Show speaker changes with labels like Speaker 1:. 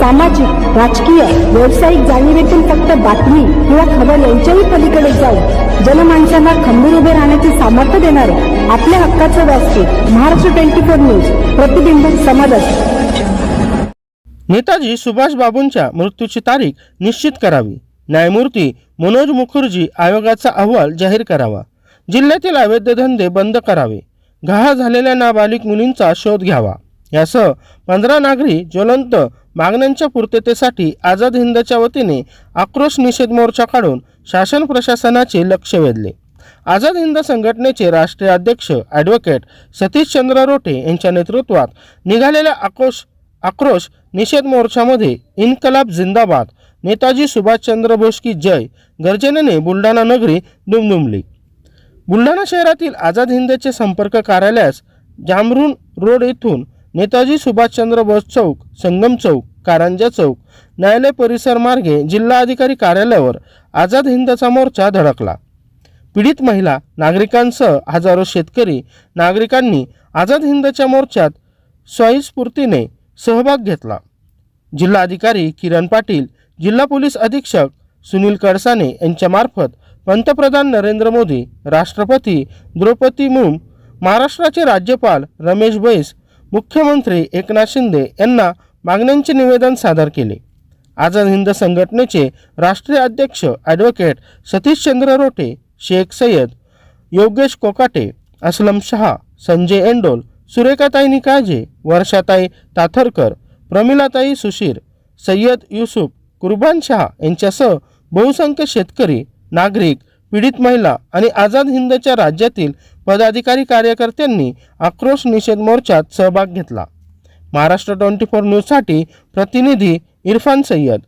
Speaker 1: सामाजिक राजकीय व्यावसायिक जाणीवेतून फक्त बातमी किंवा खबर यांच्याही पलीकडे जाऊन जनमानसांना खंबीर उभे राहण्याचे सामर्थ्य देणारे आपल्या हक्काचं व्यासपीठ महाराष्ट्र ट्वेंटी फोर न्यूज प्रतिबिंब समाजाचे
Speaker 2: नेताजी सुभाषबाबूंच्या मृत्यूची तारीख निश्चित करावी. न्यायमूर्ती मनोज मुखर्जी आयोगाचा अहवाल जाहीर करावा. जिल्ह्यातील अवैध धंदे बंद करावे. गहाळ झालेल्या नाबालिक मुलींचा शोध घ्यावा. यासह पंधरा नागरी ज्वलंत मागण्यांच्या पूर्ततेसाठी आझाद हिंदच्या वतीने आक्रोश निषेध मोर्चा काढून शासन प्रशासनाचे लक्ष वेधले. आझाद हिंद संघटनेचे राष्ट्रीय अध्यक्ष ॲडव्होकेट सतीशचंद्र रोटे यांच्या नेतृत्वात निघालेल्या आक्रोश आक्रोश निषेध मोर्चामध्ये इन्कलाब जिंदाबाद नेताजी सुभाषचंद्र बोस की जय गर्जनेने बुलढाणा नगरी दुमदुमली. बुलढाणा शहरातील आझाद हिंदचे संपर्क कार्यालयास जामरून रोड येथून नेताजी सुभाषचंद्र बोस चौक संगम चौक कारंजा चौक न्यायालय परिसर मार्गे जिल्हाधिकारी कार्यालयावर आझाद हिंदचा मोर्चा धडकला. पीडित महिला नागरिकांसह हजारो शेतकरी नागरिकांनी आझाद हिंदच्या मोर्चात स्वयंस्फूर्तीने सहभाग घेतला. जिल्हाधिकारी किरण पाटील जिल्हा पोलीस अधीक्षक सुनील कडसाने यांच्यामार्फत पंतप्रधान नरेंद्र मोदी राष्ट्रपती द्रौपदी मुर्मू महाराष्ट्राचे राज्यपाल रमेश बैस मुख्यमंत्री एकनाथ शिंदे यांना मागण्यांचे निवेदन सादर केले. आझाद हिंद संघटनेचे राष्ट्रीय अध्यक्ष ॲडव्होकेट सतीशचंद्र रोटे शेख सय्यद योगेश कोकाटे असलम शहा संजय एंडोल सुरेखाताई निकाजे वर्षाताई ताथरकर प्रमिलाताई सुशीर सय्यद युसुफ कुर्बान शहा यांच्यासह बहुसंख्य शेतकरी नागरिक पीडित महिला आणि आझाद हिंदच्या राज्यातील पदाधिकारी कार्यकर्त्यांनी आक्रोश निषेध मोर्चात सहभाग घेतला. महाराष्ट्र ट्वेंटी फोर न्यूजसाठी प्रतिनिधी इरफान सय्यद.